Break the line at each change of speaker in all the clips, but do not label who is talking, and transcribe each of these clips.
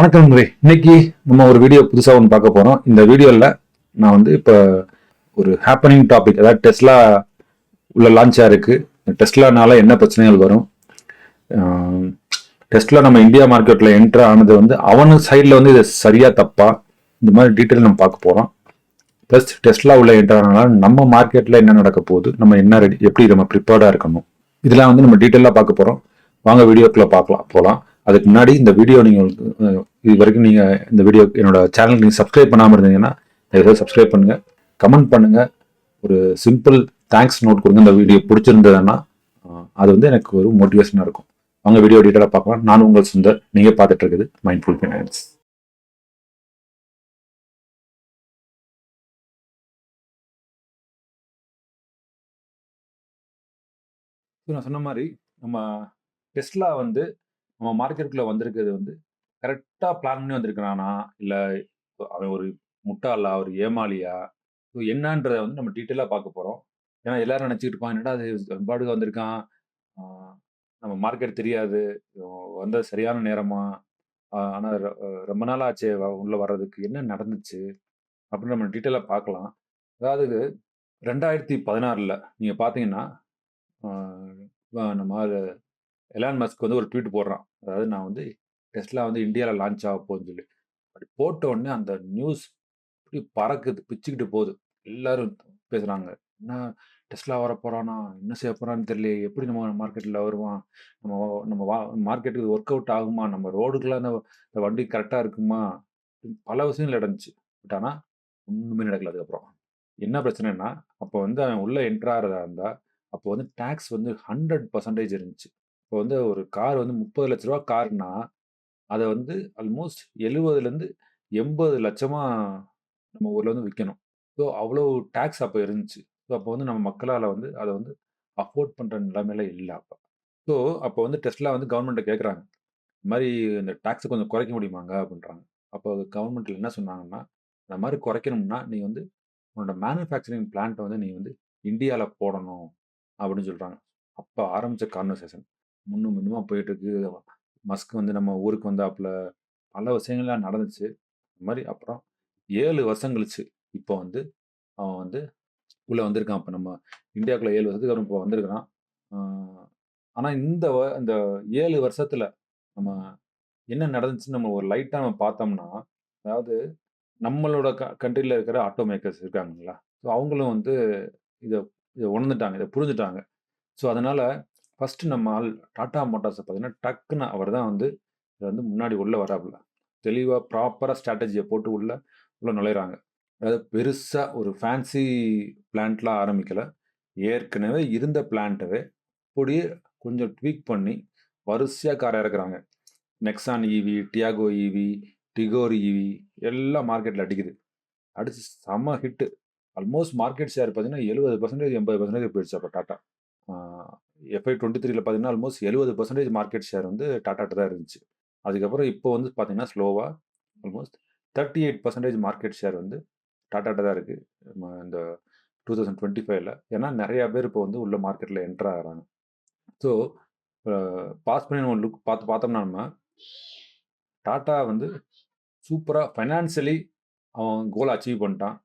வணக்கம் நண்பரே. இன்னைக்கு நம்ம ஒரு வீடியோ புதுசாக ஒன்று பார்க்க போகிறோம் இந்த வீடியோவில் நான் வந்து இப்போ ஒரு ஹேப்பனிங் டாபிக் அதாவது டெஸ்லா உள்ள லான்ச்சாக இருக்குது டெஸ்லானால என்ன பிரச்சனைகள் வரும்? டெஸ்ட்லாம் நம்ம இந்தியா மார்க்கெட்டில் என்ட்ரு ஆனது வந்து அவனு சைடில் வந்து இது சரியாக தப்பா? இந்த மாதிரி டீட்டெயில் நம்ம பார்க்க போகிறோம் ப்ளஸ் டெஸ்ட்லா உள்ள என்ட்ரு ஆனதுனால நம்ம மார்க்கெட்டில் என்ன நடக்க போகுது? நம்ம என்ன ரெடி எப்படி நம்ம ப்ரிப்பேர்டாக இருக்கணும்? இதெல்லாம் வந்து நம்ம டீட்டெயிலாக பார்க்க போகிறோம் வாங்க வீடியோக்குள்ளே பார்க்கலாம் போகலாம் அதுக்கு முன்னாடி இந்த வீடியோ நீங்கள் இது வரைக்கும் நீங்கள் இந்த வீடியோ என்னோட சேனல் நீங்கள் சப்ஸ்கிரைப் பண்ணாமல் இருந்தீங்கன்னா தயவுசெய்து சப்ஸ்கிரைப் பண்ணுங்க. கமெண்ட் பண்ணுங்கள் ஒரு சிம்பிள் தேங்க்ஸ் நோட் கொடுங்க. இந்த வீடியோ பிடிச்சிருந்ததுன்னா அது வந்து எனக்கு ஒரு மோட்டிவேஷனாக இருக்கும். அவங்க வீடியோ டீட்டெயிலாக பார்க்கலாம். நான் உங்கள் சுந்தர். நீங்கள் பார்த்துட்டு இருக்குது மைண்ட்ஃபுல் ஃபினான்ஸ் நான் சொன்ன மாதிரி நம்ம டெஸ்லா வந்து நம்ம மார்க்கெட்டுக்குள்ளே வந்திருக்கிறது வந்து கரெக்டாக பிளான் பண்ணி வந்திருக்கிறானா? இல்லை அவன் ஒரு முட்டாளா? ஒரு ஏமாளியா? ஸோ என்னன்றதை வந்து நம்ம டீட்டெயிலாக பார்க்க போகிறோம் ஏன்னா எல்லாரும் நினச்சிக்கிட்டு இருப்பான் என்னடா அது பாடுக்கு வந்திருக்கான். நம்ம மார்க்கெட் தெரியாது. வந்த சரியான நேரமா? ஆனால் ரொம்ப நாள் ஆச்சு வ- வர்றதுக்கு. என்ன நடந்துச்சு? அப்படின்னு நம்ம டீட்டெயிலாக பார்க்கலாம். அதாவது ரெண்டாயிரத்தி பதினாறில் நீங்கள் பார்த்தீங்கன்னா நம்ம எலான் மஸ்க் வந்து ஒரு ட்வீட் போடுறான். அதாவது நான் வந்து டெஸ்ட்லாம் வந்து இந்தியாவில் லான்ச் ஆக போகுதுன்னு சொல்லி. அப்படி போட்ட உடனே அந்த நியூஸ் இப்படி பறக்குது பிச்சுக்கிட்டு போகுது. எல்லாரும் பேசுகிறாங்க என்ன டெஸ்லா வர என்ன செய்ய போகிறான்னு தெரியல எப்படி நம்ம மார்க்கெட்டில் வருவான்? நம்ம நம்ம வா மார்க்கெட்டுக்கு ஒர்க் அவுட் ஆகுமா? நம்ம ரோடுக்கெலாம் அந்த இந்த வண்டி கரெக்டாக இருக்குமா? பல விஷயங்கள் நடந்துச்சு. பட் ஆனால் ஒன்றுமே நடக்கல அதுக்கப்புறம். என்ன பிரச்சனைனா அப்போ வந்து அவன் உள்ளே என்ட்ராகிறதா இருந்தால் அப்போ வந்து டேக்ஸ் வந்து ஹண்ட்ரட் பர்சன்டேஜ் இருந்துச்சு. இப்போ வந்து ஒரு கார் வந்து முப்பது லட்ச ரூபா கார்னா அதை வந்து ஆல்மோஸ்ட் எழுபதுலேருந்து எண்பது லட்சமா நம்ம ஊரில் வந்து விற்கணும் ஸோ அவ்வளோ டேக்ஸ் அப்போ இருந்துச்சு. ஸோ அப்போ வந்து நம்ம மக்களால் வந்து அதை வந்து அஃபோர்ட் பண்ணுற நிலைமையில இல்லை அப்போ. ஸோ அப்போ வந்து டெஸ்ட்லாம் வந்து கவர்மெண்ட்டை கேட்குறாங்க இந்த மாதிரி இந்த டேக்ஸை கொஞ்சம் குறைக்க முடியுமாங்க? அப்படின்றாங்க. அப்போ கவர்மெண்ட்டில் என்ன சொன்னாங்கன்னா இந்த மாதிரி குறைக்கணும்னா நீ வந்து உன்னோட மேனுஃபேக்சரிங் பிளான்ட்டை வந்து நீ வந்து இந்தியாவில் போடணும். அப்படின்னு சொல்கிறாங்க அப்போ ஆரம்பித்த கான்வர்சேஷன் முன்னும் முன்னுமா போயிட்டு இருக்கு மஸ்க் வந்து நம்ம ஊருக்கு வந்தாப்புல பல விஷயங்கள்லாம் நடந்துச்சு. இந்த மாதிரி அப்புறம் ஏழு வருஷம் கழிச்சு இப்போ வந்து அவன் வந்து உள்ளே வந்திருக்கான். இப்போ நம்ம இந்தியாவுக்குள்ள ஏழு வருஷத்துக்கு அப்புறம் இப்போ வந்திருக்கிறான். ஆனால் இந்த வ- இந்த ஏழு வருஷத்தில் நம்ம என்ன நடந்துச்சுன்னு நம்ம ஒரு லைட்டாக நம்ம பார்த்தோம்னா அதாவது நம்மளோட க கண்ட்ரியில் இருக்கிற ஆட்டோ மேக்கர்ஸ் இருக்காங்களா ஸோ அவங்களும் வந்து இதை இதை உணர்ந்துட்டாங்க இதை புரிஞ்சுட்டாங்க. ஸோ அதனால் ஃபஸ்ட்டு நம்ம ஆள் டாட்டா மோட்டார்ஸை பார்த்தீங்கன்னா டக்குன்னு அவர் தான் வந்து இதை வந்து முன்னாடி உள்ளே வராப்புல. தெளிவாக ப்ராப்பராக ஸ்ட்ராட்டஜியை போட்டு உள்ளே உள்ளே நுழையிறாங்க. அதாவது பெருசாக ஒரு ஃபேன்சி பிளான்ட்லாம் ஆரம்பிக்கலை. ஏற்கனவே இருந்த பிளான்ட்டவே அப்படியே கொஞ்சம் ட்வீக் பண்ணி வரிசையாக காரை இறக்குறாங்க. Nexon EV Tiago EV Tigor EV எல்லாம் மார்க்கெட்டில் அடிக்குது. அடிச்சு செம்ம ஹிட்டு. ஆல்மோஸ்ட் மார்க்கெட் ஷேர் பார்த்தீங்கன்னா எழுபது பர்சன்டேஜ் எண்பது பர்சன்டேஜ் போயிடுச்சு அப்போ டாட்டா எஃப்ஐ டுவெண்ட்டி த்ரீல பார்த்தீங்கன்னா ஆல்மோஸ்ட் எழுபது பர்சன்டேஜ் மார்க்கெட் ஷேர் வந்து டாட்டாட்டு தான் இருந்துச்சு. அதுக்கப்புறம் இப்போ வந்து பார்த்தீங்கன்னா ஸ்லோவாக almost thirty eight percentage market share வந்து டாட்டாட்ட தான் இருக்குது இந்த டூ தௌசண்ட் டுவெண்ட்டி ஃபைவ்ல ஏன்னா நிறையா பேர் இப்போ வந்து உள்ள மார்க்கெட்டில் என்டர் ஆகிறாங்க. ஸோ பாஸ் பண்ணி நம்ம லுக் பார்த்து பார்த்தோம்னா நம்ம டாட்டா வந்து சூப்பராக ஃபைனான்சியலி அவன் கோலை அச்சீவ் பண்ணிட்டான்.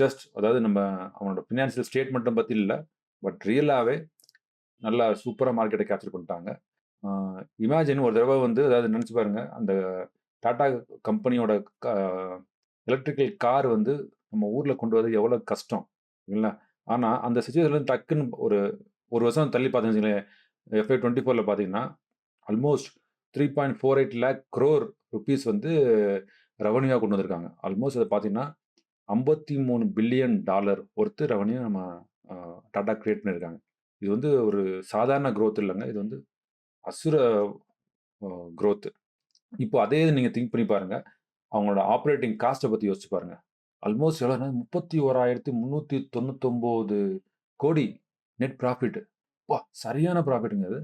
ஜஸ்ட் அதாவது நம்ம அவனோட ஃபினான்ஷியல் ஸ்டேட்மெண்ட்டை பற்றி இல்லை. பட் ரியலாகவே நல்லா சூப்பராக மார்க்கெட்டை கேப்சர் பண்ணிட்டாங்க. இமேஜின் ஒரு தடவை வந்து அதாவது நினச்சி பாருங்க. அந்த டாடா கம்பெனியோட எலக்ட்ரிக்கல் கார் வந்து நம்ம ஊரில் கொண்டு வரது எவ்வளோ கஷ்டம் இல்லைங்களா? ஆனால் அந்த சுச்சுவேஷன்ல டக்குன்னு ஒரு ஒரு வருஷம் தள்ளி பார்த்தீங்கன்னு எஃப்ஐ டுவெண்ட்டி ஃபோரில் பார்த்தீங்கன்னா almost three point four eight lakh crore rupees வந்து ரெவன்யூவாக கொண்டு வந்திருக்காங்க. ஆல்மோஸ்ட் அதை பார்த்தீங்கன்னா ஐம்பத்தி மூணு பில்லியன் டாலர் ஒருத்தர் ரெவன்யூ நம்ம டாடா கிரியேட் பண்ணியிருக்காங்க இது வந்து ஒரு சாதாரண க்ரோத் இல்லைங்க. இது வந்து அசுர க்ரோத்து இப்போ அதே இது நீங்கள் திங்க் பண்ணி பாருங்கள் அவங்களோட ஆப்ரேட்டிங் காஸ்ட்டை பற்றி யோசிச்சு பாருங்கள் ஆல்மோஸ்ட் எவ்வளோ முப்பத்தி ஓராயிரத்தி முந்நூற்றி தொண்ணூத்தொம்போது கோடி நெட் ப்ராஃபிட் வா சரியான ப்ராஃபிட்டுங்க அது.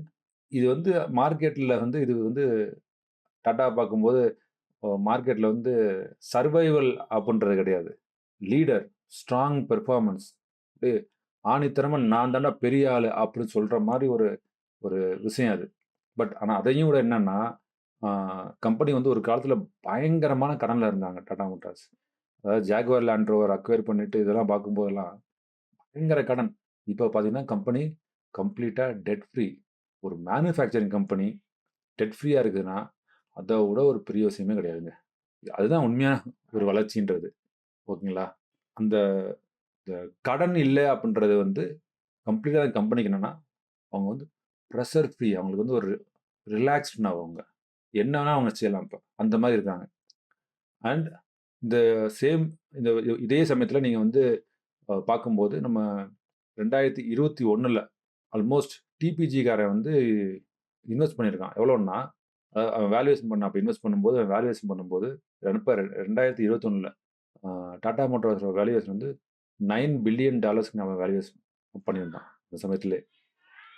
இது வந்து மார்க்கெட்டில் வந்து இது வந்து டாட்டா பார்க்கும்போது மார்க்கெட்டில் வந்து சர்வைவல் அப்படின்றது கிடையாது. லீடர் ஸ்ட்ராங் பெர்ஃபார்மன்ஸ் ஆணித்தரமா நான் தாண்டா பெரிய ஆள் அப்படின்னு சொல்கிற மாதிரி ஒரு ஒரு விஷயம் அது பட் ஆனால் அதையும் விட என்னன்னா கம்பெனி வந்து ஒரு காலத்தில் பயங்கரமான கடனில் இருந்தாங்க டாடா மோட்டார்ஸ். அதாவது ஜாகுவார் லேண்ட் ரோவர் அக்வயர் பண்ணிட்டு இதெல்லாம் பார்க்கும்போதெல்லாம், பயங்கர கடன். இப்போ பார்த்தீங்கன்னா, கம்பெனி கம்ப்ளீட்டாக டெட் ஃப்ரீ. ஒரு மேனுஃபேக்சரிங் கம்பெனி டெட் ஃப்ரீயாக இருக்குதுன்னா, அதை விட ஒரு பெரிய விஷயமே கிடையாதுங்க. அதுதான் உண்மையான ஒரு வளர்ச்சின்றது. ஓகேங்களா? அந்த இந்த கடன் இல்லை அப்படின்றது வந்து கம்ப்ளீட்டாக அந்த கம்பெனிக்கு என்னென்னா அவங்க வந்து ப்ரெஷர் ஃப்ரீ. அவங்களுக்கு வந்து ஒரு ரிலாக்ஸ்டுன்னு அவங்க. என்ன அவங்க செய்யலாம் இப்போ அந்த மாதிரி இருக்காங்க. அண்ட் இந்த சேம் இந்த இதே சமயத்தில் நீங்கள் வந்து பார்க்கும்போது நம்ம 2021ல ஆல்மோஸ்ட் டிபிஜிக்காரன் வந்து இன்வெஸ்ட் பண்ணியிருக்கான். எவ்வளோன்னா, அவன் வேல்யூவேஷன் பண்ண அப்போ இன்வெஸ்ட் பண்ணும்போது அவன் வேல்யூவேஷன் பண்ணும்போது இப்ப 2021ல அ டாடா மோட்டார்ஸோட வேல்யூவேஷன் வந்து நைன் பில்லியன் டாலர்ஸ்க்கு நம்ம வேல்யூஸ் பண்ணியிருந்தோம் அந்த சமயத்திலே.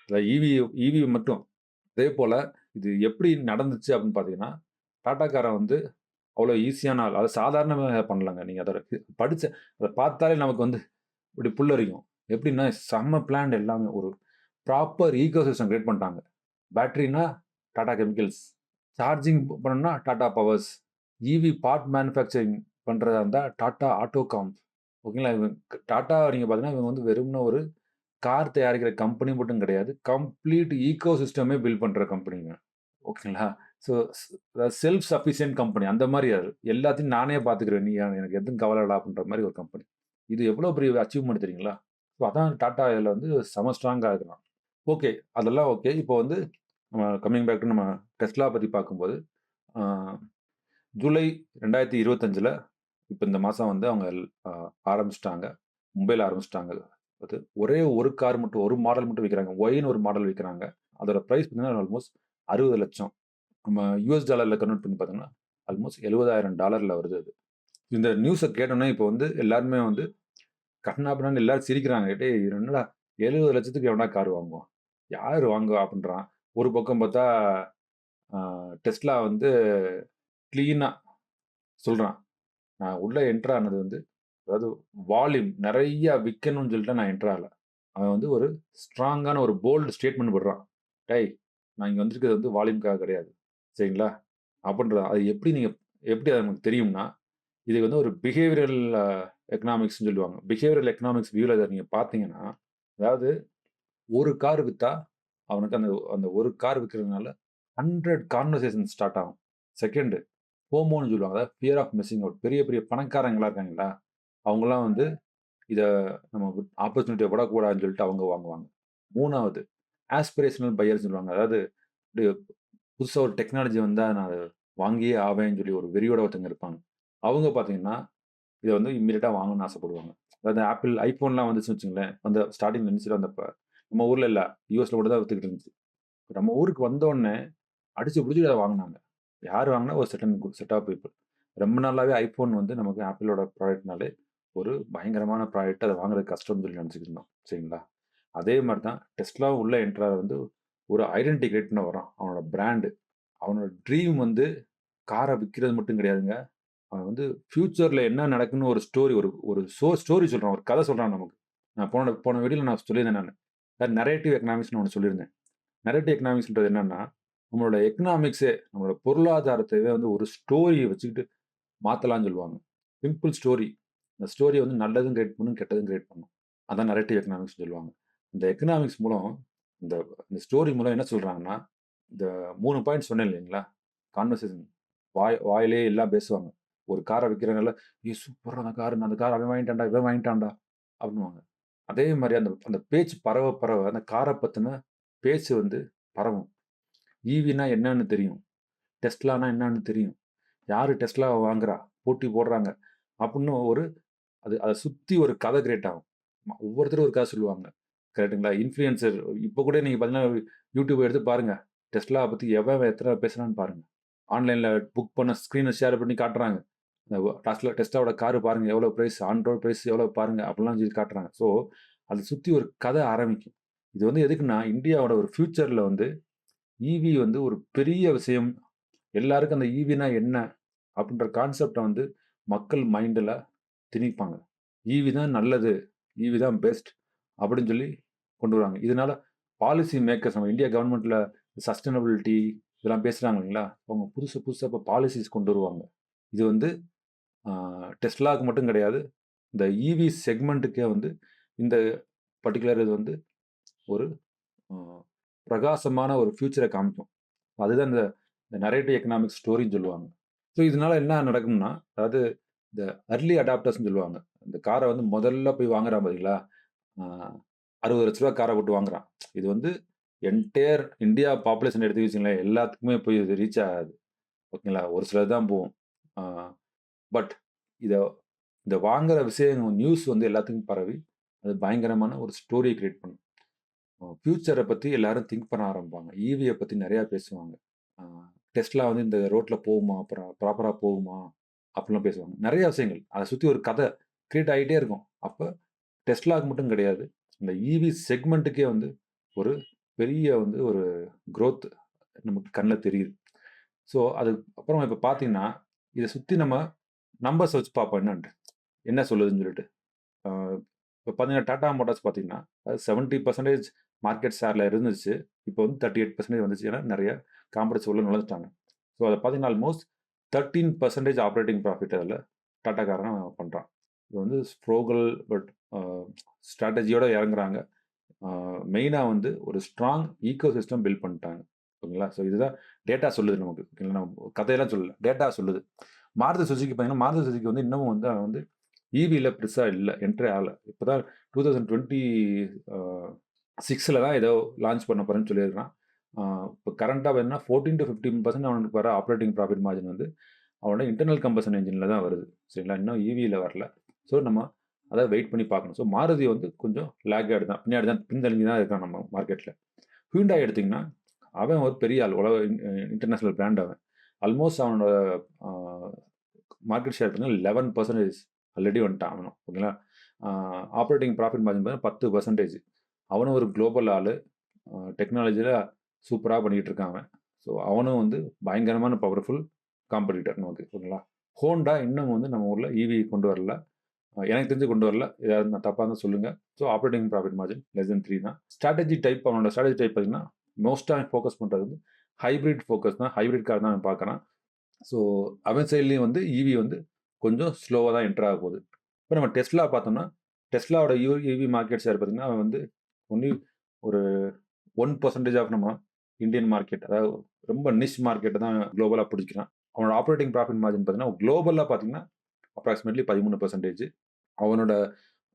அதான் ஈவி ஈவி மட்டும். அதே போல் இது எப்படி நடந்துச்சு அப்படின்னு பார்த்தீங்கன்னா, டாட்டாக்காரன் வந்து அவ்வளோ ஈஸியான ஆள். அது சாதாரணமாக பண்ணலங்க. நீங்கள் அதை படித்த அதை பார்த்தாலே நமக்கு வந்து இப்படி புல்லரிக்கும். எப்படின்னா, செம்ம பிளான் எல்லாமே. ஒரு ப்ராப்பர் ஈக்கோசிஸ்டம் கிரியேட் பண்ணிட்டாங்க. பேட்டரினா டாடா கெமிக்கல்ஸ். சார்ஜிங் பண்ணணும்னா Tata Powers. EV part manufacturing பண்ணுறதா இருந்தால் டாட்டா ஆட்டோகாம்ப் ஓகேங்களா? இவங்க டாட்டா நீங்கள் பார்த்தீங்கன்னா, இவங்க வந்து வெறும்னா ஒரு கார் தயாரிக்கிற கம்பெனி மட்டும் கிடையாது. கம்ப்ளீட் ஈக்கோசிஸ்டமே பில்ட் பண்ணுற கம்பெனிங்க. ஓகேங்களா? So self sufficient company. அந்த மாதிரி அது. எல்லாத்தையும் நானே பார்த்துக்கிறேன். நீ எனக்கு எதுவும் கவலைடா அப்படின்ற மாதிரி ஒரு கம்பெனி. இது எவ்வளோ பெரிய அச்சீவ்மெண்ட் தெரியுங்களா? ஸோ அதான் டாட்டா இதில் வந்து செம ஸ்ட்ராங்காக இருக்கலாம் ஓகே. அதெல்லாம் ஓகே. இப்போ வந்து நம்ம கம்மிங் பேக் நம்ம டெஸ்லா பற்றி பார்க்கும்போது, ஜூலை ரெண்டாயிரத்தி இருபத்தஞ்சில் இப்போ இந்த மாதம் வந்து அவங்க ஆரம்பிச்சிட்டாங்க மும்பையில் ஆரம்பிச்சிட்டாங்க அது ஒரே ஒரு கார் மட்டும், ஒரு மாடல் மட்டும் விற்கிறாங்க ஒயின்னு ஒரு மாடல் விற்கிறாங்க அதோட ப்ரைஸ் பார்த்தீங்கன்னா, ஆல்மோஸ்ட் அறுபது லட்சம் நம்ம யூஎஸ் டாலரில் கன்வெர்ட் பண்ணி பார்த்தீங்கன்னா, ஆல்மோஸ்ட் $70,000ல வருது அது. இந்த நியூஸை கேட்டோன்னே இப்போ வந்து எல்லாருமே வந்து கண்ணா எல்லாரும் சிரிக்கிறாங்க. "டேய் என்னடா 70,00,000க்கு எவன்டா கார் வாங்குவோம் யார் வாங்குவா?" அப்படின்றான். ஒரு பக்கம் பார்த்தா, டெஸ்ட்லா வந்து க்ளீனாக சொல்கிறான் நான் உள்ளே என்ட்ரு ஆனது வந்து அதாவது வால்யூம் நிறையா விற்கணும்னு சொல்லிட்டு நான் என்ட்ரு ஆகலை அவன் வந்து ஒரு ஸ்ட்ராங்கான ஒரு போல்டு ஸ்டேட்மெண்ட் விடுறான். "டேய் நான் இங்கே வந்திருக்கிறது வந்து வால்யூம்க்காக கிடையாது. சரிங்களா?" அப்படின்றான். அது எப்படி நீங்கள் எப்படி அது நமக்கு தெரியும்னா, இது வந்து ஒரு பிஹேவியரல் எக்கனாமிக்ஸ்னு சொல்லுவாங்க. பிஹேவியரல் எக்கனாமிக்ஸ் வியூவில் அதை நீங்கள் பார்த்தீங்கன்னா, அதாவது ஒரு கார் விற்றா அவனுக்கு அந்த அந்த ஒரு கார் விற்கிறதுனால ஹண்ட்ரட் கான்வர்சேஷன் ஸ்டார்ட் ஆகும். செகண்டு ஃபோமோன்னு சொல்லுவாங்க. அதாவது ஃபியர் ஆஃப் மிஸ்ஸிங் அவுட். பெரிய பெரிய பணக்காரங்கலாம் இருக்காங்களா, அவங்கலாம் வந்து இத நம்ம ஆப்பர்ச்சுனிட்டிய விடக்கூடாதுன்னு சொல்லிட்டு அவங்க வாங்குவாங்க. 3வது ஆஸ்பிரேஷனல் பையர்ஸ்ன்னு சொல்லுவாங்க. அதாவது புதுசா ஒரு டெக்னாலஜி வந்தா நான் அத வாங்கியே ஆவேன்னு சொல்லி ஒரு வெறியோட ஒருத்தவங்க இருப்பாங்க. அவங்க பார்த்தீங்கன்னா, இத வந்து இம்மீடியட்டா வாங்கணும்னு ஆசைப்படுவாங்க. அதாவது ஆப்பிள் ஐஃபோன்லாம் வந்துச்சுன்னு வச்சுக்கங்களேன், அந்த ஸ்டார்ட்டிங்ல இருந்துச்சுல வந்தப்ப, நம்ம ஊர்ல இல்ல. யுஎஸ்ல மட்டும் தான் வித்துக்கிட்டு இருந்துச்சு. நம்ம ஊருக்கு வந்தோனே அடிச்சு புடிச்சு அத வாங்குனாங்க. யார் வாங்கினா ஒரு செர்டைன் செட் ஆஃப் பீப்புள் ரொம்ப நாளாகவே ஐஃபோன் வந்து நமக்கு ஆப்பிளோட ப்ராடக்ட்னாலே ஒரு பயங்கரமான ப்ராடக்ட். அதை வாங்குறது கஷ்டம்னு சொல்லி நினச்சிக்கிட்டு இருந்தோம். சரிங்களா? அதே மாதிரி தான் டெஸ்லாவும் உள்ள என்டர் வந்து ஒரு ஐடென்டி கிரியேட் வரான். அவனோட பிராண்டு அவனோட ட்ரீம் வந்து காரை விற்கிறது மட்டும் கிடையாதுங்க. அவன் வந்து ஃப்யூச்சரில் என்ன நடக்குன்னு ஒரு ஸ்டோரி ஒரு ஒரு ஷோ ஸ்டோரி சொல்கிறான் ஒரு கதை சொல்கிறான் நமக்கு. நான் போன போன வீடியோவில் நான் சொல்லியிருந்தேன் நான் நரேட்டிவ் எக்கனாமிக்ஸ்னு ஒன்று சொல்லியிருந்தேன். நரேட்டிவ் எக்கனாமிக்ஸ்ன்றது என்னென்னா நம்மளோட எக்கனாமிக்ஸே நம்மளோட பொருளாதாரத்தையே வந்து ஒரு ஸ்டோரியை வச்சுக்கிட்டு மாற்றலாம்னு சொல்லுவாங்க. Simple story. அந்த ஸ்டோரியை வந்து நல்லதும் கிரியேட் பண்ணும், கெட்டதும் கிரியேட் பண்ணும். அதான் நரேட்டிவ் எக்கனாமிக்ஸ் சொல்லுவாங்க. இந்த எக்கனாமிக்ஸ் மூலம் இந்த இந்த ஸ்டோரி மூலம் என்ன சொல்கிறாங்கன்னா இந்த மூணு பாயிண்ட் சொன்னேன் இல்லைங்களா? கான்வர்சேஷன் வாய் வாயிலே எல்லாம் பேசுவாங்க. ஒரு காரை விற்கிறனால ஏ சூப்பர்ரா அந்த கார். அந்த கார் அவன் வாங்கிட்டான்டா, இவன் வாங்கிட்டான்டா" அப்படின்னுவாங்க. அதே மாதிரி அந்த அந்த பேச்சு பரவ பரவ அந்த காரை பற்றின பேச்சு வந்து பரவும். ஈவினா என்னன்னு தெரியும். டெஸ்ட்லானா என்னன்னு தெரியும். யார் டெஸ்லாவ வாங்குறா? போட்டி போடுறாங்க. அப்படின்னு ஒரு அது அதை சுற்றி ஒரு கதை கிரியேட் ஆகும். ஒவ்வொருத்தரும் ஒரு கதை சொல்லுவாங்க. கரெக்ட்டுங்களா? இன்ஃப்ளூயன்சர் இப்போ கூட நீங்கள் பார்த்தீங்கன்னா, யூடியூப் எடுத்து பாருங்கள் டெஸ்லாவ பற்றி எவன் எத்தனை பேசுகிறான்னு பாருங்கள் ஆன்லைனில் புக் பண்ண ஸ்க்ரீனை ஷேர் பண்ணி காட்டுறாங்க. டெஸ்ட்லா டெஸ்லாவோட காரு பாருங்கள் எவ்வளோ ப்ரைஸ் ஆன் ப்ரைஸ் எவ்வளோ பாருங்கள் அப்படிலாம் சொல்லி காட்டுறாங்க. ஸோ அதை சுற்றி ஒரு கதை ஆரம்பிக்கும். இது வந்து எதுக்குன்னா, இந்தியாவோட ஒரு ஃப்யூச்சரில் வந்து ஈவி வந்து ஒரு பெரிய விஷயம். எல்லாருக்கும் அந்த ஈவினா என்ன? அப்படின்ற கான்செப்டை வந்து மக்கள் மைண்டில் திணிப்பாங்க. ஈவி தான் நல்லது. ஈவி தான் பெஸ்ட் அப்படின்னு சொல்லி கொண்டு வராங்க இதனால பாலிசி மேக்கர்ஸ் நம்ம இந்தியா கவர்மெண்ட்டில் சஸ்டைனபிலிட்டி, இதெல்லாம் பேசுகிறாங்க இல்லைங்களா அவங்க புதுசு புதுசாக இப்போ பாலிசிஸ் கொண்டு வருவாங்க இது வந்து டெஸ்லாவுக்கு மட்டும் கிடையாது இந்த ஈவி செக்மெண்ட்டுக்கே வந்து இந்த பர்டிகுலர் இது வந்து ஒரு பிரகாசமான ஒரு ஃபியூச்சரை காமிக்கும். அதுதான் இந்த இந்த நரேட்டிவ் எக்கனாமிக்ஸ் ஸ்டோரின்னு சொல்லுவாங்க. ஸோ இதனால என்ன நடக்கும்னா அதாவது இந்த அர்லி அடாப்டர்ஸ்னு சொல்லுவாங்க. இந்த காரை வந்து முதல்ல போய் வாங்குறான் பார்த்தீங்களா அறுபது லட்ச ரூபா காரை போட்டு வாங்குறான். இது வந்து என்டையர் இந்தியா பாப்புலேஷன் எடுத்து வச்சுங்களேன் எல்லாத்துக்குமே போய் இது ரீச் ஆகாது. ஓகேங்களா? ஒரு சிலர் தான் போகும். பட் இதை இந்த வாங்குற விஷயம் நியூஸ் வந்து எல்லாத்துக்கும் பரவி அது பயங்கரமான ஒரு ஸ்டோரியை கிரியேட் பண்ணும். ஃப்யூச்சரை பற்றி எல்லாரும் திங்க் பண்ண ஆரம்பிப்பாங்க. ஈவியை பற்றி நிறையா பேசுவாங்க. டெஸ்ட்லா வந்து இந்த ரோட்டில் போகுமா அப்புறம் ப்ராப்பராக போகுமா அப்படிலாம் பேசுவாங்க. நிறைய விஷயங்கள். அதை சுற்றி ஒரு கதை கிரியேட் ஆகிட்டே இருக்கும். அப்போ டெஸ்ட்லாக்கு மட்டும் கிடையாது. இந்த ஈவி செக்மெண்ட்டுக்கே வந்து ஒரு பெரிய வந்து ஒரு க்ரோத் நமக்கு கண்ணில் தெரியுது. ஸோ அது அப்புறம் இப்போ பார்த்தீங்கன்னா இதை சுற்றி நம்ம நம்பர்ஸ் வச்சு பார்ப்போம் என்னன்ட்டு. என்ன சொல்லுதுன்னு சொல்லிட்டு. இப்போ பார்த்தீங்கன்னா டாடா மோட்டார்ஸ் பார்த்தீங்கன்னா அது செவன்ட்டி பர்சன்டேஜ் மார்க்கெட் ஷேரில் இருந்துச்சு. இப்போ வந்து தேர்ட்டி எயிட் பர்சன்டேஜ் வந்துச்சு. ஏன்னா நிறைய காம்படிஸ் உள்ள நுழைஞ்சிட்டாங்க. ஸோ அதை பார்த்தீங்கன்னா almost thirteen percentage operating profit அதில் டாட்டாக்காரன் பண்ணுறான் இது வந்து ஸ்ப்ரோகல் பட் ஸ்ட்ராட்டஜியோடு இறங்குறாங்க. மெயினாக வந்து ஒரு ஸ்ட்ராங் ஈகோ சிஸ்டம் பில்ட் பண்ணிட்டாங்க. ஓகேங்களா? ஸோ இதுதான் டேட்டா சொல்லுது நமக்கு. ஓகேங்களா? நம்ம கதையெல்லாம் சொல்லல. டேட்டா சொல்லுது. மாருதி சுசுக்கி பார்த்தீங்கன்னா மாருதி சுசுக்கி வந்து இன்னமும் வந்து அவன் வந்து ஈவியில் பெருசாக இல்லை. என்ட்ரி ஆகலை. இப்போ தான் டூ தௌசண்ட் டுவெண்ட்டி சிக்ஸில் தான் ஏதோ லான்ச் பண்ண போகிறேன்னு சொல்லியிருக்கான் இப்போ கரண்ட்டாக வேணும்னா ஃபோர்டீன் டு ஃபிஃப்டீன் பர்சன்ட் அவனுக்கு வர ஆப்ரேட்டிங் ப்ராஃபிட் மார்ஜின் வந்து அவனோட இன்டர்னல் கம்பஷன் இன்ஜினில் தான் வருது. சரிங்களா? இன்னும் ஈவியில் வரல. ஸோ நம்ம அதை வெயிட் பண்ணி பார்க்கணும். ஸோ மாருதி வந்து கொஞ்சம் லேக் தான் பின்னாடி தான் பின்தங்கி தான் இருக்கான் நம்ம மார்க்கெட்டில் ஹூண்டாய் எடுத்திங்கன்னா அவன் ஒரு பெரிய ஆள் உலக இன்டர்நேஷ்னல் பிராண்ட் அவன். ஆல்மோஸ்ட் அவனோட மார்க்கெட் ஷேர் பார்த்தீங்கன்னா லெவன் பர்சன்டேஜ் ஆல்ரெடி வந்துட்டான் அவனும். ஓகேங்களா? ஆப்ரேட்டிங் ப்ராஃபிட் மார்ஜின் பார்த்தீங்கன்னா பத்து பர்சன்டேஜ் அவனும் ஒரு குளோபல் ஆள். டெக்னாலஜியில் சூப்பராக பண்ணிகிட்டு இருக்கான் அவன். ஸோ அவனும் வந்து பயங்கரமான பவர்ஃபுல் காம்படிட்டர் நமக்கு ஓகேங்களா ஹோண்டா இன்னும் வந்து நம்ம ஊரில் ஈவி கொண்டு வரல. எனக்கு தெரிஞ்சு கொண்டு வரல. ஏதாவது நான் தப்பாக இருந்தால் சொல்லுங்கள் so operating profit margin less than three தான். ஸ்ட்ராட்டஜி டைப் அவனோட ஸ்ட்ராட்டஜி டைப் பார்த்தீங்கன்னா மோஸ்ட்டாக ஃபோக்கஸ் பண்ணுறது வந்து ஹைப்ரிட் ஃபோக்கஸ் தான். ஹைப்ரிட் கார் தான் நான் பார்க்குறான். ஸோ அவன் சைட்லேயும் வந்து ஈவி வந்து கொஞ்சம் ஸ்லோவாக தான் என்டர் ஆக போகுது. இப்போ நம்ம டெஸ்லா பார்த்தோம்னா டெஸ்லாவோட யூ ஈவி மார்க்கெட் ஷேர் பார்த்தீங்கன்னா அவன் வந்து ஒன்லி ஒரு ஒன் பர்சன்டேஜ் ஆஃப் நம்ம இந்தியன் மார்க்கெட் அதாவது ரொம்ப நிஷ் மார்க்கெட்டை தான் குளோபலாக பிடிச்சிக்கிறான். அவனோட ஆப்ரேட்டிங் ப்ராஃபிட் மார்ஜின் பார்த்தீங்கன்னா குளோபலாக பார்த்தீங்கன்னா அப்ராக்சிமேட்லி பதிமூணு பர்சன்டேஜ் அவனோட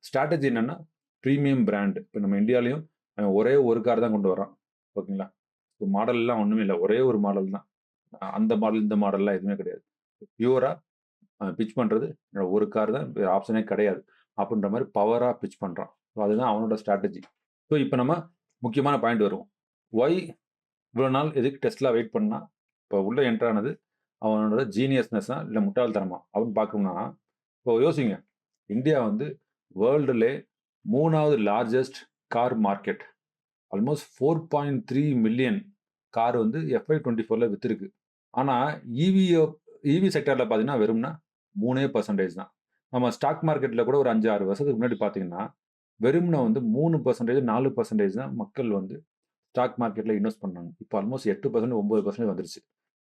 ஸ்ட்ராட்டஜி என்னென்னா ப்ரீமியம் பிராண்ட் இப்போ நம்ம இந்தியாலையும் ஒரே ஒரு கார் தான் கொண்டு வரான் ஓகேங்களா? இப்போ மாடல்லாம் ஒன்றுமே இல்லை. ஒரே ஒரு மாடல் தான். அந்த மாடல் இந்த மாடல்லாம் எதுவுமே கிடையாது. பியூராக பிச் பண்ணுறது என்னோட ஒரு கார் தான் ஆப்ஷனே கிடையாது. அப்படின்ற மாதிரி பவராக பிச் பண்ணுறான் ஸோ அதுதான் அவனோட ஸ்ட்ராட்டஜி ஸோ இப்போ நம்ம முக்கியமான பாயிண்ட் வருவோம். ஒய் இவ்வளோ நாள் எதுக்கு டெஸ்ட்லாம் வெயிட் பண்ணால் இப்போ உள்ளே என்ட்ரானது அவனோட ஜீனியஸ்னஸ்ஸா இல்லை முட்டாள்தனமா? அப்படின்னு பார்க்கணும்னா இப்போ யோசிங்க. இந்தியா வந்து வேர்ல்டுலே மூணாவது largest car market almost four point three million car வந்து எஃப்ஐ டுவெண்ட்டி ஃபோரில் விற்றுருக்கு ஆனால் இவியோ இவி செக்டரில் பார்த்தீங்கன்னா வெறும்னா மூணே பர்சன்டேஜ் தான். நம்ம ஸ்டாக் மார்க்கெட்டில் கூட ஒரு அஞ்சு ஆறு வருஷத்துக்கு முன்னாடி பார்த்தீங்கன்னா வெறும்னா வந்து மூணு பர்சன்டேஜ் நாலு பர்சன்டேஜ் தான் மக்கள் வந்து ஸ்டாக் மார்க்கெட்டில் இன்வெஸ்ட் பண்ணாங்க. இப்போ ஆல்மோஸ்ட் எட்டு பர்சன்ட் ஒம்பது பர்சன்டேஜ் வந்துருச்சு.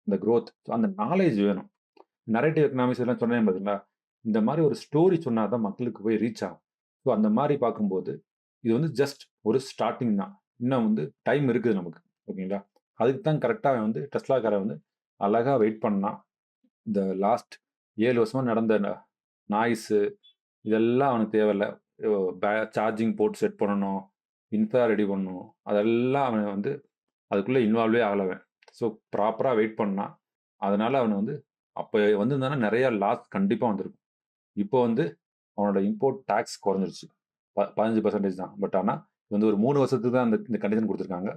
இந்த க்ரோத் ஸோ அந்த நாலேஜ் வேணும். நரேட்டிவ் எக்கனாமிக்ஸ் எல்லாம் சொன்னேன் பார்த்தீங்களா இந்த மாதிரி ஒரு ஸ்டோரி சொன்னால் தான் மக்களுக்கு போய் ரீச் ஆகும். ஸோ அந்த மாதிரி பார்க்கும்போது இது வந்து ஜஸ்ட் ஒரு ஸ்டார்டிங் தான். இன்னும் வந்து டைம் இருக்குது நமக்கு. ஓகேங்களா? அதுக்கு தான் கரெக்டாக வந்து டெஸ்லாக்காரை வந்து அழகாக வெயிட் பண்ணான். இந்த லாஸ்ட் ஏழு வருஷமாக நடந்த நாய்ஸு இதெல்லாம் அவனுக்கு தேவையில்லை. சார்ஜிங் போர்ட் செட் பண்ணணும் இன்ஃபா ரெடி பண்ணணும் அதெல்லாம் அவன் வந்து அதுக்குள்ளே இன்வால்வே ஆகலவன் ஸோ ப்ராப்பராக வெயிட் பண்ணான் அதனால் அவனை வந்து அப்போ வந்திருந்தானா நிறையா லாஸ் கண்டிப்பாக வந்திருக்கும். இப்போ வந்து அவனோட இம்போர்ட் டேக்ஸ் குறைஞ்சிருச்சு. ப பதினஞ்சு பர்சன்டேஜ் தான். பட் ஆனால் வந்து ஒரு மூணு வருஷத்துக்கு தான் அந்த இந்த கண்டிஷன் கொடுத்துருக்காங்க.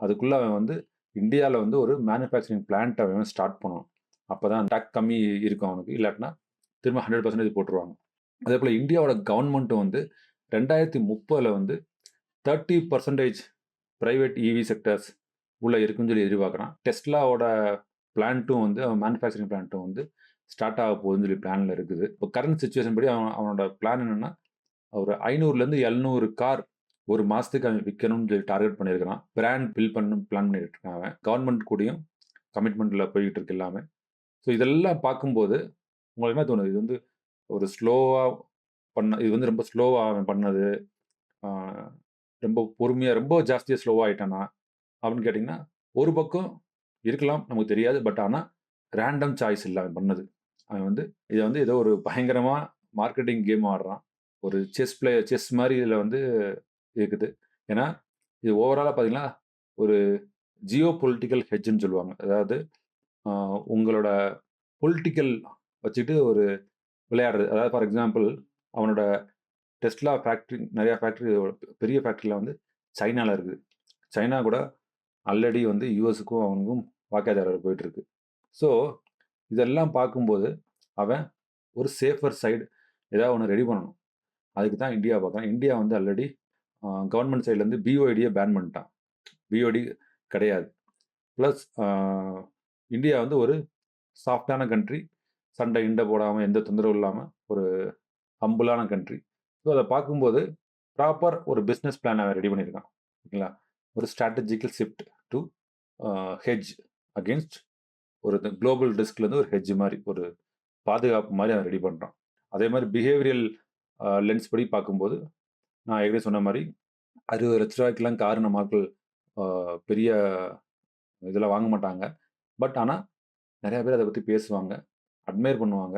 அதுக்குள்ளே அவன் வந்து இந்தியாவில் வந்து ஒரு மேனுஃபேக்சரிங் பிளான்ட் அவன் ஸ்டார்ட் பண்ணணும். அப்போ தான் டேக் கம்மி இருக்கும் அவனுக்கு. இல்லாட்டினா திரும்ப ஹண்ட்ரட் பர்சன்டேஜ் போட்டுருவாங்க. அதே போல் இந்தியாவோட கவர்மெண்ட்டும் வந்து ரெண்டாயிரத்தி முப்பதில் வந்து thirty percentage private EV sectors உள்ளே இருக்குன்னு சொல்லி எதிர்பார்க்குறான் டெஸ்லாவோட பிளான்ட்டும் வந்து அவன் மேனுஃபேக்சரிங் பிளான்ட்டும் வந்து ஸ்டார்ட் ஆக போகுதுன்னு சொல்லி பிளானில் இருக்குது இப்போ கரண்ட் சுச்சுவேஷன் படி அவன் அவனோட பிளான் என்னென்னா ஒரு ஐநூறுலேருந்து எழுநூறு கார் ஒரு மாதத்துக்கு அவன் விற்கணும்னு சொல்லி டார்கெட் பண்ணியிருக்கிறான் பிராண்ட் பில் பண்ணணும் பிளான் பண்ணிட்டு இருக்கான் அவன் கவர்மெண்ட் கூடயும் கமிட்மெண்ட்டில் போய்கிட்டு இருக்கு எல்லாமே. ஸோ இதெல்லாம் பார்க்கும்போது, உங்களுக்கு என்ன தோணுது? இது வந்து ஒரு ஸ்லோவாக பண்ண இது வந்து ரொம்ப ஸ்லோவாக அவன் பண்ணது. ரொம்ப பொறுமையாக ரொம்ப ஜாஸ்தியாக ஸ்லோவாக ஆகிட்டானா அப்படின்னு கேட்டிங்கன்னா ஒரு பக்கம் இருக்கலாம். நமக்கு தெரியாது. பட் ஆனால் ரேண்டம் சாய்ஸ் இல்லை அவன் பண்ணது. அவன் வந்து இதை வந்து ஏதோ ஒரு பயங்கரமாக மார்க்கெட்டிங் கேம் ஆடுறான். ஒரு செஸ் பிளே செஸ் மாதிரி இதில் வந்து இருக்குது. ஏன்னா, இது ஓவராலாக பார்த்தீங்கன்னா, ஒரு ஜியோ பொலிட்டிக்கல் ஹெட்ஜ்ன்னு சொல்லுவாங்க. அதாவது உங்களோட பொலிட்டிக்கல் வச்சுட்டு ஒரு விளையாடுறது. அதாவது ஃபார் எக்ஸாம்பிள் அவனோட டெஸ்ட்லா ஃபேக்ட்ரி நிறையா ஃபேக்ட்ரி பெரிய ஃபேக்ட்ரியில் வந்து சைனாவில் இருக்குது. சைனா கூட ஆல்ரெடி வந்து யூஎஸுக்கும் அவனுக்கும் வாக்குவாதம் போயிட்டுருக்கு ஸோ இதெல்லாம் பார்க்கும்போது, அவன் ஒரு சேஃபர் சைடு ஏதாவது ஒன்று ரெடி பண்ணணும். அதுக்கு தான் இந்தியா பார்க்குறான். இந்தியா வந்து ஆல்ரெடி கவர்மெண்ட் சைட்லேருந்து பிஓடியை பேன் பண்ணிட்டான். பிஓடி கிடையாது. ப்ளஸ் இந்தியா வந்து ஒரு சாஃப்ட்டான கண்ட்ரி. சண்டை இண்டை போடாமல் எந்த தொந்தரவும் இல்லாமல் ஒரு ஹம்புலான கண்ட்ரி. ஸோ அதை பார்க்கும்போது, ப்ராப்பர் ஒரு பிஸ்னஸ் பிளான் அவன் ரெடி பண்ணியிருக்கான். ஓகேங்களா? ஒரு strategical shift to hedge hedge against ஒரு குளோபல் ரிஸ்க்லேருந்து ஒரு ஹெஜ் மாதிரி ஒரு பாதுகாப்பு மாதிரி அவன் ரெடி பண்ணுறான் அதே மாதிரி பிஹேவியல் லென்ஸ் படி பார்க்கும்போது, நான் ஏற்கனவே சொன்ன மாரி ரூ. 60,00,000லாம் கார் நம்ம ஆட்கள் பெரிய இதெல்லாம் வாங்க மாட்டாங்க. பட் ஆனால் நிறையா பேர் அதை பற்றி பேசுவாங்க. அட்மையர் பண்ணுவாங்க.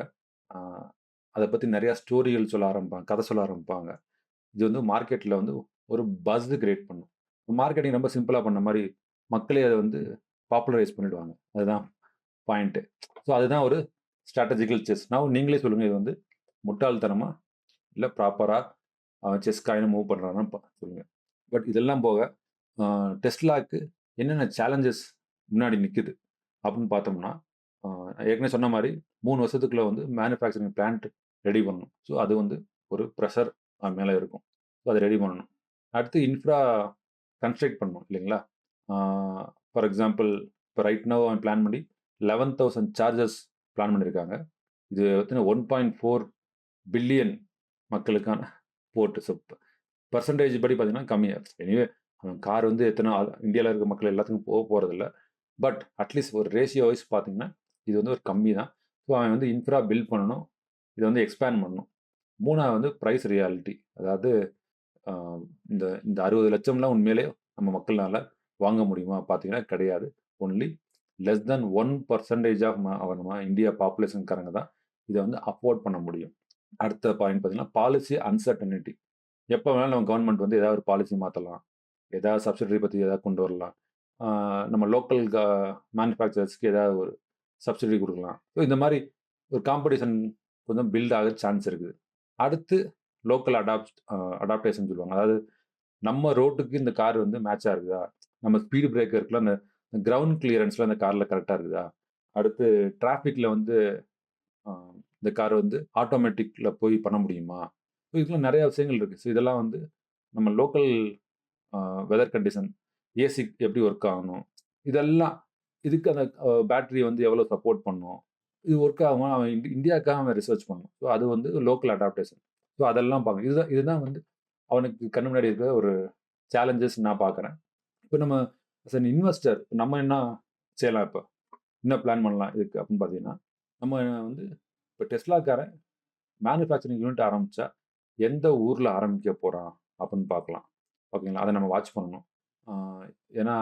அதை பற்றி நிறையா ஸ்டோரிகள் சொல்ல ஆரம்பிப்பாங்க. கதை சொல்ல ஆரம்பிப்பாங்க. இது வந்து மார்க்கெட்டில் வந்து ஒரு பஸ் கிரியேட் பண்ணும். மார்க்கெட்டிங் ரொம்ப சிம்பிளாக பண்ண மாதிரி மக்களே அதை வந்து பாப்புலரைஸ் பண்ணிடுவாங்க. அதுதான் பாயிண்ட்டு. ஸோ அதுதான் ஒரு ஸ்ட்ராட்டஜிக்கல் செஸ். நான் நீங்களே சொல்லுங்கள் இது வந்து முட்டாள்தனமாக இல்லை ப்ராப்பராக அவன் செஸ் காயினை மூவ் பண்றானான்னு பா பட் இதெல்லாம் போக, டெஸ்ட்லாக்கு என்னென்ன சேலஞ்சஸ் முன்னாடி நிற்குது அப்படின்னு பார்த்தோம்னா, ஏற்கனவே சொன்ன மாதிரி மூணு வருஷத்துக்குள்ள வந்து மேனுஃபேக்சரிங் பிளான்ட் ரெடி பண்ணணும். ஸோ அது வந்து ஒரு ப்ரெஷர் அவன் இருக்கும். ஸோ அதை ரெடி பண்ணணும். அடுத்து இன்ஃப்ரா கன்ஸ்ட்ரக்ட் பண்ணணும் இல்லைங்களா? ஃபார் எக்ஸாம்பிள் இப்போ ரைட் நவ் அவன் பிளான் பண்ணி லெவன் தௌசண்ட் சார்ஜஸ் பிளான் பண்ணியிருக்காங்க. இது ஒன் பாயிண்ட் ஃபோர் பில்லியன் மக்களுக்கான போர்ட்டு ஸோ பர்சன்டேஜ் படி பார்த்தீங்கன்னா கம்மியாக எனிவே அவன் கார் வந்து எத்தனை இந்தியாவில் இருக்க மக்கள் எல்லாத்துக்கும் போக போகிறதில்ல பட் அட்லீஸ்ட் ஒரு ரேஷியோ வைஸ் பார்த்தீங்கன்னா, இது வந்து ஒரு கம்மி தான். ஸோ அவன் வந்து இன்ஃப்ரா பில்ட் பண்ணணும். இதை வந்து எக்ஸ்பேண்ட் பண்ணணும். மூணாவது வந்து ப்ரைஸ் ரியாலிட்டி. அதாவது இந்த இந்த அறுபது லட்சம்லாம் உண்மையிலேயே நம்ம மக்கள்னால வாங்க முடியுமா? பார்த்தீங்கன்னா கிடையாது. Only less than one percentage of our நம்ம இந்தியா பாப்புலேஷன்காரங்க தான் இதை வந்து அஃபோர்ட் பண்ண முடியும். அடுத்த பாயிண்ட் பார்த்தீங்கன்னா, பாலிசி அன்சர்டனிட்டி. எப்போ வேணாலும் நம்ம கவர்மெண்ட் வந்து ஏதாவது ஒரு பாலிசி மாற்றலாம் ஏதாவது சப்சிடரி பற்றி ஏதாவது கொண்டு வரலாம். நம்ம லோக்கல் மேனுஃபேக்சரர்ஸ்க்கு ஏதாவது ஒரு சப்சிடி கொடுக்கலாம் ஸோ இந்த மாதிரி ஒரு காம்படிஷன் கொஞ்சம் பில்ட் ஆக சான்ஸ் இருக்குது. அடுத்து லோக்கல் அடாப்ட் அடாப்டேஷன் சொல்லுவாங்க. அதாவது நம்ம ரோட்டுக்கு இந்த கார் வந்து மேட்சாக இருக்குதா? நம்ம ஸ்பீடு பிரேக்கருக்குலாம் அந்த கிரவுண்ட் கிளியரன்ஸில் அந்த காரில் கரெக்டாக இருக்குதா? அடுத்து டிராஃபிக்கில் வந்து இந்த கார் வந்து ஆட்டோமேட்டிக்கில் போய் பண்ண முடியுமா? ஸோ இதுக்கெலாம் நெறைய விஷயங்கள் இருக்குது ஸோ இதெல்லாம் வந்து நம்ம லோக்கல் வெதர் கண்டிஷன், ஏசி எப்படி ஒர்க் ஆகணும்? இதெல்லாம் இதுக்கு அந்த பேட்ரி பேட்டரி வந்து எவ்வளோ சப்போர்ட் பண்ணும்? இது ஒர்க் ஆகும் அவன் இண்டி இந்தியாவுக்காக அவன் ரிசர்ச் பண்ணணும். ஸோ அது வந்து லோக்கல் அடாப்டேஷன். ஸோ அதெல்லாம் பார்க்கணும். இதுதான் இதுதான் வந்து அவனுக்கு கண்ணு முன்னாடி இருக்கிற ஒரு சேலஞ்சஸ் நான் பார்க்குறேன். இப்போ நம்ம அஸ் அன் இன்வெஸ்டர் நம்ம என்ன செய்யலாம் இப்போ என்ன பிளான் பண்ணலாம் இதுக்கு அப்படின்னு பார்த்தீங்கன்னா, நம்ம வந்து இப்போ டெஸ்லாக்காரன் மேனுஃபேக்சரிங் யூனிட் ஆரம்பித்தா எந்த ஊரில் ஆரம்பிக்க போகிறான் அப்படின்னு பார்க்கலாம். ஓகேங்களா? அதை நம்ம வாட்ச் பண்ணணும். ஏன்னா,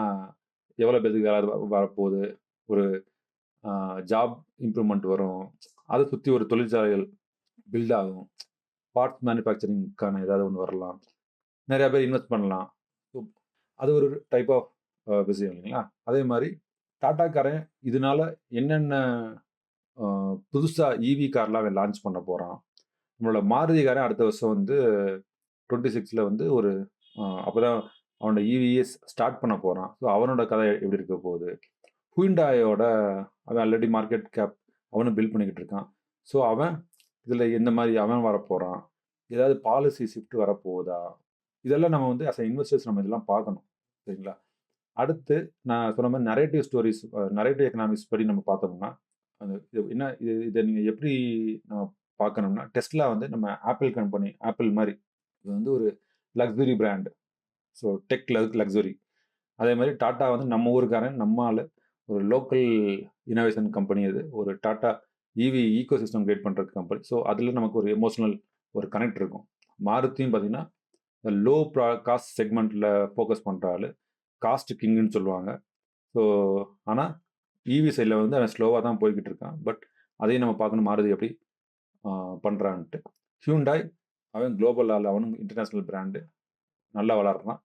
எவ்வளோ பேத்துக்கு வேலை வரப்போகுது? ஒரு ஜாப் இம்ப்ரூவ்மெண்ட் வரும். அதை சுற்றி ஒரு தொழிற்சாலைகள் பில்ட் ஆகும். பார்ட்ஸ் மேனுஃபேக்சரிங்க்கான ஏதாவது ஒன்று வரலாம். நிறையா பேர் இன்வெஸ்ட் பண்ணலாம். ஸோ அது ஒரு டைப் ஆஃப் விஷயம் இல்லைங்களா? அதே மாதிரி டாட்டாக்காரன் இதனால என்னென்ன புதுசாக இவி கார்லாம் அவன் லான்ச் பண்ண போகிறான் நம்மளோட மாருதிக்காரன் அடுத்த வருஷம் வந்து 26ல வந்து ஒரு அப்போ தான் அவனோட இவிஎஸ் ஸ்டார்ட் பண்ண போகிறான் ஸோ அவனோட கதை எப்படி இருக்க போகுது? ஹூண்டாயோட அவன் ஆல்ரெடி மார்க்கெட் கேப் அவனும் பில்ட் பண்ணிக்கிட்டு இருக்கான். ஸோ அவன் இதில் எந்த மாதிரி அவன் வரப்போகிறான் ஏதாவது பாலிசி ஷிஃப்ட் வரப்போகுதா? இதெல்லாம் நம்ம வந்து அஸ் இன்வெஸ்டர்ஸ் நம்ம இதெல்லாம் பார்க்கணும். சரிங்களா? அடுத்து நான் சொன்ன மாதிரி நரேட்டிவ் ஸ்டோரிஸ் நரேட்டிவ் எக்கனாமிக்ஸ் படி நம்ம பார்த்தோம்னா, அது இது என்ன இது இதை நீங்கள் எப்படி நம்ம பார்க்கணும்னா, டெஸ்ட்லாம் வந்து நம்ம ஆப்பிள் கம்பெனி ஆப்பிள் மாதிரி இது வந்து ஒரு luxury brand so tech luck அதே மாதிரி டாட்டா வந்து நம்ம ஊருக்காரன், நம்ம ஆள் ஒரு லோக்கல் இனோவேஷன் கம்பெனி அது. ஒரு Tata EV ecosystem create பண்ணுற கம்பெனி. ஸோ, அதில் நமக்கு ஒரு எமோஷனல் ஒரு கனெக்ட் இருக்கும். மாருத்தியும் பார்த்தீங்கன்னா, லோ ப்ரா காஸ்ட் செக்மெண்ட்டில் ஃபோக்கஸ் பண்ணுற ஆள் காஸ்ட் கிங்குன்னு சொல்லுவாங்க. ஸோ, ஆனால் ஈவி சைடில் வந்து அவன் ஸ்லோவாக தான் போய்க்கிட்டு இருக்கான். பட் அதையும் நம்ம பார்க்கணும் மாறுதி எப்படி பண்ணுறான்ட்டு ஹியூண்டாய் அவன் குளோபல் ஆளு. அவனும் இன்டர்நேஷ்னல் பிராண்டு. நல்லா வளர்றான்.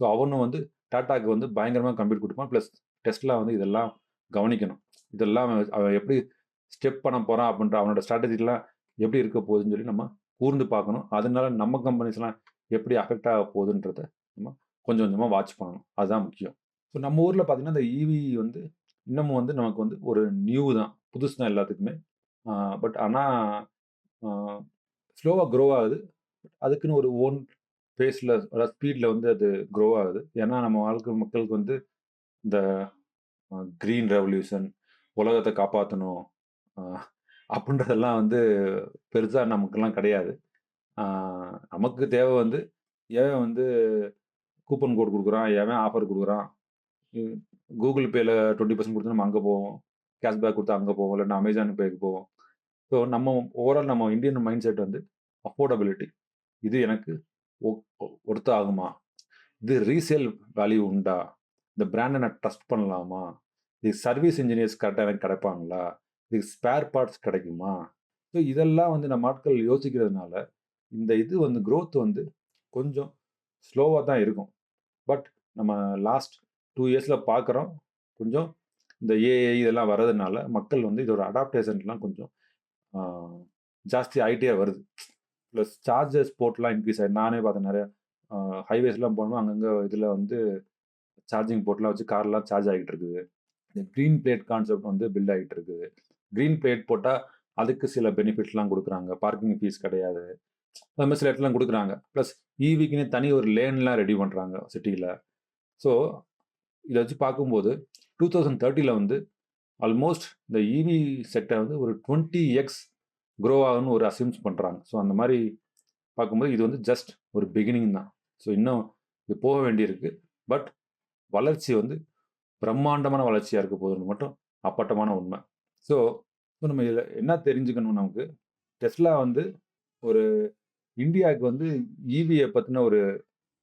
ஸோ, அவனும் வந்து டாட்டாக்கு வந்து பயங்கரமாக கம்ப்யூட் கொடுப்பான் ப்ளஸ் டெஸ்ட்லாம் வந்து இதெல்லாம் கவனிக்கணும். இதெல்லாம் அவன் எப்படி ஸ்டெப் பண்ண போகிறான் அப்படின்ற அவனோட ஸ்ட்ராட்டஜிலாம் எப்படி இருக்க போகுதுன்னு சொல்லி நம்ம கூர்ந்து பார்க்கணும். அதனால நம்ம கம்பெனிஸ்லாம் எப்படி அஃபெக்ட் ஆக போகுதுன்றத நம்ம கொஞ்சம் கொஞ்சமாக வாட்ச் பண்ணணும். அதுதான் முக்கியம். ஸோ, நம்ம ஊரில் பார்த்தீங்கன்னா, இந்த ஈவி வந்து இன்னமும் வந்து நமக்கு வந்து ஒரு நியூ தான். புதுசு தான் எல்லாத்துக்குமே. பட் ஆனால் ஸ்லோவாக க்ரோ ஆகுது. அதுக்குன்னு ஒரு ஓன் பேஸில் அதாவது ஸ்பீடில் வந்து அது க்ரோ ஆகுது. ஏன்னா, நம்ம வாழ்க்கை மக்களுக்கு வந்து இந்த க்ரீன் ரெவல்யூஷன், உலகத்தை காப்பாற்றணும் அப்படின்றதெல்லாம் வந்து பெருசாக நமக்கெல்லாம் கிடையாது. நமக்கு தேவை வந்து ஏன் வந்து கூப்பன் கோட் கொடுக்குறான் ஏன் ஆஃபர் கொடுக்குறான் கூகுள் பேயில் டுவெண்ட்டி பர்சன்ட் கொடுத்து நம்ம அங்கே போவோம். கேஷ்பேக் கொடுத்தா அங்கே போவோம். இல்லைன்னா அமேசான் பேக்கு போவோம். ஸோ, நம்ம ஓவரால் நம்ம இந்தியன் மைண்ட் செட் வந்து அஃபோர்டபிலிட்டி. இது எனக்கு ஒர்த் ஆகுமா? இது ரீசேல் வேல்யூ உண்டா? இந்த பிராண்டை நான் ட்ரஸ்ட் பண்ணலாமா? இது சர்வீஸ் இன்ஜினியர்ஸ் கரெக்டாக எனக்கு கிடைப்பாங்களா? இதுக்கு ஸ்பேர் பார்ட்ஸ் கிடைக்குமா? ஸோ, இதெல்லாம் வந்து நம்ம ஆட்கள் யோசிக்கிறதுனால, இந்த இது வந்து க்ரோத் வந்து கொஞ்சம் ஸ்லோவாக தான் இருக்கும். பட் நம்ம லாஸ்ட் டூ இயர்ஸில் பார்க்குறோம். கொஞ்சம் இந்த ஏஐ இதெல்லாம் வர்றதுனால, மக்கள் வந்து இதோட அடாப்டேஷன்லாம் கொஞ்சம் ஜாஸ்தி ஆகிட்டே வருது. ப்ளஸ் சார்ஜஸ் போர்ட்லாம் இன்க்ரீஸ் ஆகிடும் நானே பார்த்தேன் நிறையா ஹைவேஸ்லாம் போனோம் அங்கங்கே இதில் வந்து சார்ஜிங் போர்ட்லாம் வச்சு கார்லாம் சார்ஜ் ஆகிட்டு இருக்குது. இந்த க்ரீன் பிளேட் கான்செப்ட் வந்து பில்ட் ஆகிட்டு இருக்குது. க்ரீன் பிளேட் போட்டால் அதுக்கு சில பெனிஃபிட்ஸ்லாம் கொடுக்குறாங்க பார்க்கிங் ஃபீஸ் கிடையாது. அது மாதிரி சில இடத்துலாம் கொடுக்குறாங்க பிளஸ் ஈவிக்குன்னே தனி ஒரு லேன்லாம் ரெடி பண்ணுறாங்க சிட்டியில் ஸோ, இதை வச்சு பார்க்கும்போது 2030ல வந்து ஆல்மோஸ்ட் இந்த ஈவி செக்டர் வந்து ஒரு 20 எக்ஸ் குரோ ஆகும்னு ஒரு அசியூம்ஸ் பண்ணுறாங்க ஸோ, அந்த மாதிரி பார்க்கும்போது இது வந்து ஜஸ்ட் ஒரு பிகினிங் தான். ஸோ, இன்னும் இது போக வேண்டியிருக்கு. பட் வளர்ச்சி வந்து பிரம்மாண்டமான வளர்ச்சியாக இருக்க போகுதுன்னு மட்டும் அப்பட்டமான உண்மை ஸோ, இப்போ நம்ம இதில் என்ன தெரிஞ்சுக்கணும் நமக்கு? டெஸ்லா வந்து ஒரு இந்தியாவுக்கு வந்து ஈவியை பற்றின ஒரு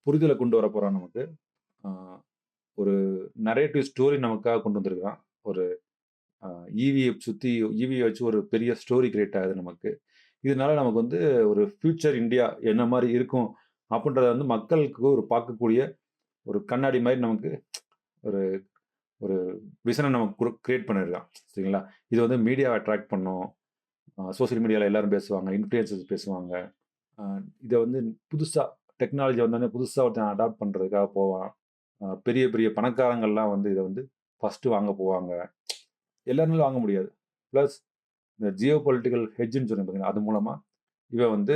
புரிதலை கொண்டு வர போகிறான் நமக்கு. ஒரு நரேட்டிவ் ஸ்டோரி நமக்காக கொண்டு வந்திருக்கான். ஒரு ஈவியை சுற்றி ஈவியை வச்சு ஒரு பெரிய ஸ்டோரி கிரியேட் ஆகுது நமக்கு. இதனால நமக்கு வந்து ஒரு ஃபியூச்சர் இந்தியா என்ன மாதிரி இருக்கும்? அப்படின்றத வந்து மக்களுக்கு ஒரு பார்க்கக்கூடிய ஒரு கண்ணாடி மாதிரி நமக்கு ஒரு ஒரு விசனை நமக்கு கிரியேட் பண்ணியிருக்கான். சரிங்களா? இது வந்து மீடியாவை அட்ராக்ட் பண்ணும். சோசியல் மீடியாவில் எல்லாரும் பேசுவாங்க. இன்ஃப்ளூயன்சர்ஸ் பேசுவாங்க. இதை வந்து புதுசாக டெக்னாலஜி வந்தோடனே புதுசாக ஒருத்தன் அடாப்ட் பண்ணுறதுக்காக போவான். பெரிய பெரிய பணக்காரங்கள்லாம் வந்து இதை வந்து ஃபர்ஸ்ட்டு வாங்க போவாங்க. எல்லாராலும் வாங்க முடியாது. ப்ளஸ் இந்த ஜியோ பொலிட்டிக்கல் ஹெட்ஜ்ன்னு சொன்னேன் அது மூலமாக இவன் வந்து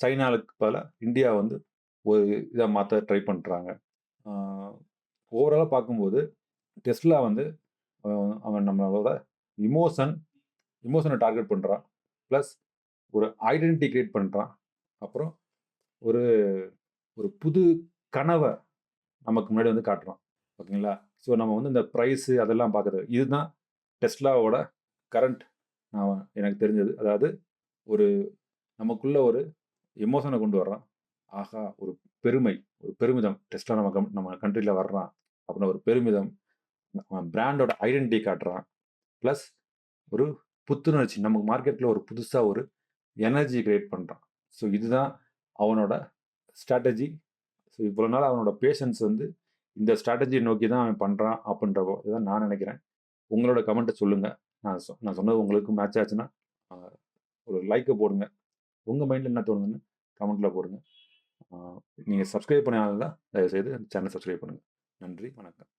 சைனாவுக்கு பல இந்தியா வந்து ஒரு இதை மாற்ற ட்ரை பண்ணுறாங்க ஓவராலாக பார்க்கும்போது டெஸ்லா வந்து அவன் நம்மளோட இமோஷன் இமோஷனை டார்கெட் பண்ணுறான் ப்ளஸ் ஒரு ஐடென்டிட்டி கிரியேட் பண்ணுறான் அப்புறம் ஒரு ஒரு புது கனவை நமக்கு முன்னாடி வந்து காட்டுறான். ஓகேங்களா? ஸோ, நம்ம வந்து இந்த ப்ரைஸு அதெல்லாம் பார்க்குறது. இதுதான் டெஸ்லாவோட கரண்ட் நான் எனக்கு தெரிஞ்சது. அதாவது ஒரு நமக்குள்ள ஒரு எமோஷனை கொண்டு வர்றான். ஆஹா! ஒரு பெருமை, ஒரு பெருமிதம். டெஸ்லா நம்ம கம் நம்ம கண்ட்ரியில் வர்றான். அப்படின்னு ஒரு பெருமிதம். அவன் பிராண்டோட ஐடென்டிட்டி காட்டுறான். ப்ளஸ் ஒரு புத்துணர்ச்சி. நமக்கு மார்க்கெட்டில் ஒரு புதுசாக ஒரு எனர்ஜி கிரியேட் பண்ணுறான் ஸோ, இதுதான் அவனோட ஸ்ட்ராட்டஜி. ஸோ, இவ்வளோ நாள் அவனோட பேஷன்ஸ் வந்து இந்த ஸ்ட்ராட்டஜி நோக்கி தான் அவன் பண்ணுறான் அப்படின்றப்போ இதான் நான் நினைக்கிறேன். உங்களோட கமெண்ட்டை சொல்லுங்கள் நான் சொ நான் சொன்னது உங்களுக்கு மேட்ச் ஆச்சுன்னா, ஒரு லைக்கை போடுங்க. உங்கள் மைண்டில் என்ன தோணுதுன்னு கமெண்ட்டில் போடுங்க. நீங்கள் நீங்க சப்ஸ்கிரைப் பண்ணாதவங்க தயவுசெய்து சேனல் சப்ஸ்கிரைப் பண்ணுங்கள் நன்றி, வணக்கம்.